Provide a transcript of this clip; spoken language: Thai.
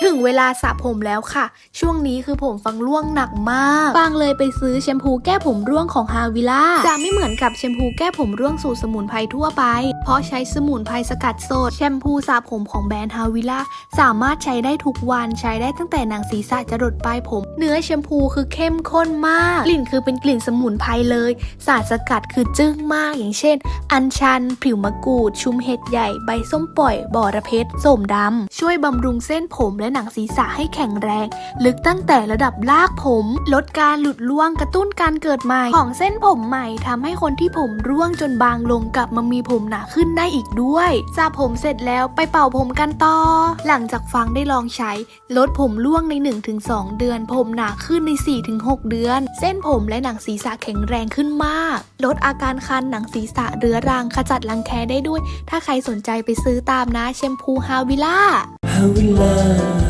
ถึงเวลาสระผมแล้วค่ะ ช่วงนี้คือผมฟังร่วงหนักมากฟังเลยไปซื้อแชมพูแก้ผมร่วงของฮาวิล่าจะไม่เหมือนกับแชมพูแก้ผมร่วงสูตรสมุนไพรทั่วไป เพราะใช้สมุนไพรสกัดสด แชมพูสระผมของแบรนด์ฮาวิล่าสามารถใช้ได้ทุกวันใช้ได้ตั้งแต่หนังศีรษะจรดปลายผม เนื้อแชมพูคือเข้มข้นมาก กลิ่นคือเป็นกลิ่นสมุนไพรเลย สารสกัดคือจึ้งมากอย่างเช่น อัญชัน ผิวมะกรูด ชุมเห็ดใหญ่ใบส้มปล่อยบอระเพ็ดส้มดำช่วยบำรุงเส้นผมและหนังศีรษะให้แข็งแรง ลึกตั้งแต่ระดับลากผม ลดการหลุดร่วงกระตุ้นการเกิดใหม่ของเส้นผมใหม่ทำให้คนที่ผมร่วงจนบางลงกลับมามีผมหนาขึ้นได้อีกด้วยสระผมเสร็จแล้วไปเป่าผมกันต่อ หลังจากฟังได้ลองใช้ ลดผมร่วงใน 1-2 เดือน ผมหนาขึ้นใน 4-6 เดือน เส้นผมและหนังศีรษะแข็งแรงขึ้นมาก ลดอาการคันหนังศีรษะเรื้อรังขจัดรังแคได้ด้วย ถ้าใครสนใจไปซื้อตามนะแชมพูฮาวิล่า How we love